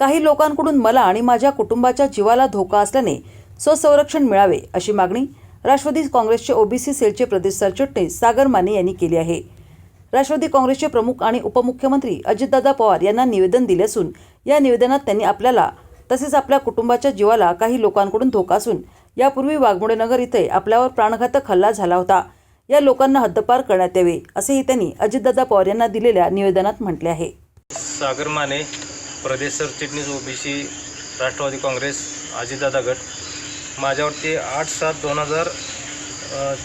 काही लोकांकडून मला आणि माझ्या कुटुंबाच्या जीवाला धोका असल्याने स्वसंरक्षण मिळावे अशी मागणी राष्ट्रवादी काँग्रेसचे ओबीसी सेलचे प्रदेश सरचिटणीस सागर माने यांनी केली आहे. राष्ट्रवादी काँग्रेसचे प्रमुख आणि उपमुख्यमंत्री अजितदादा पवार यांना निवेदन दिले असून या निवेदनात त्यांनी आपल्याला तसेच आपल्या कुटुंबाच्या जीवाला काही लोकांकडून धोका असून यापूर्वी वाघमोडे नगर इथे आपल्यावर प्राणघातक हल्ला झाला होता. या लोकांना हद्दपार करण्यात यावे असेही त्यांनी अजितदादा पवार यांना दिलेल्या निवेदनात म्हटले आहे. सागर माने प्रदेश सरचिटणीस ओबीसी राष्ट्रवादी काँग्रेस अजितदादा गट. माझ्यावरती आठ सात दोन हजार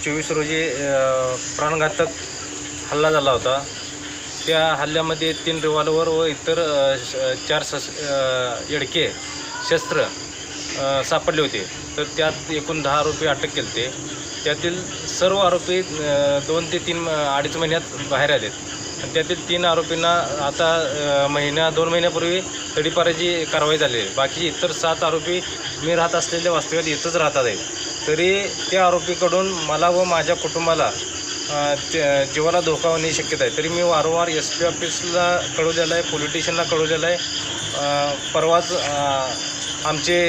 चोवीस रोजी प्राणघातक हल्ला झाला होता. त्या हल्ल्यामध्ये तीन रिव्हॉल्वर व इतर चार सस येडके शस्त्र सापडले होते. तर त्यात एकूण दहा आरोपी अटक केले ते त्यातील सर्व आरोपी दोन ते तीन अडीच महिन्यात बाहेर आलेत. त्यातील तीन आरोपींना आता महिन्या दोन महिन्यापूर्वी तडीपाराची कारवाई झाली आहे. बाकी इतर सात आरोपी मी राहत असलेल्या वास्तव्यात इथंच राहतात आहेत. तरी त्या आरोपीकडून मला व माझ्या कुटुंबाला जीवाला धोका होण्याची शक्यता आहे. तरी मी वारंवार एस पी ऑफिसला कळवलेलं आहे पोलीस स्टेशनला कळवलेलं आहे. परवाच आमचे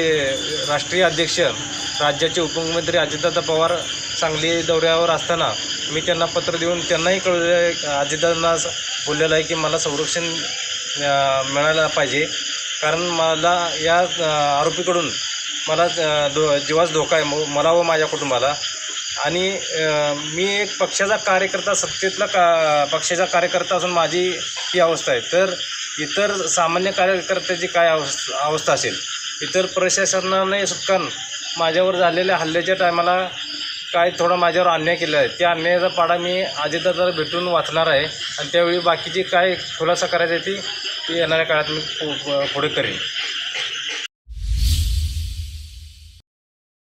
राष्ट्रीय अध्यक्ष राज्याचे उपमुख्यमंत्री अजितदादा पवार सांगली दौऱ्यावर असताना मी त्यांना पत्र देऊन त्यांनाही कळवलेलं आहे. अजितदादांना बोललेलं आहे की मला संरक्षण मिळायला पाहिजे. कारण मला या आरोपीकडून मला धो दो जीवास धोका आहे. म- मला व माझ्या कुटुंबाला. आणि मी एक पक्षाचा कार्यकर्ता सत्तेतला का पक्षाचा कार्यकर्ता असून माझी ही अवस्था आहे. तर इतर सामान्य कार्यकर्त्याची काय अवस्था अवस्था असेल? इतर प्रशासनाने सुद्धा माझ्यावर झालेल्या हल्ल्याच्या टायमाला काय थोडा माझ्यावर अन्याय केला आहे. त्या अन्यायाचा पाडा मी अजितदादाला भेटून वाचणार आहे. आणि त्यावेळी बाकीची काय खुलासा करायची आहे ती ती येणाऱ्या काळात मी पु- पुढे करेन.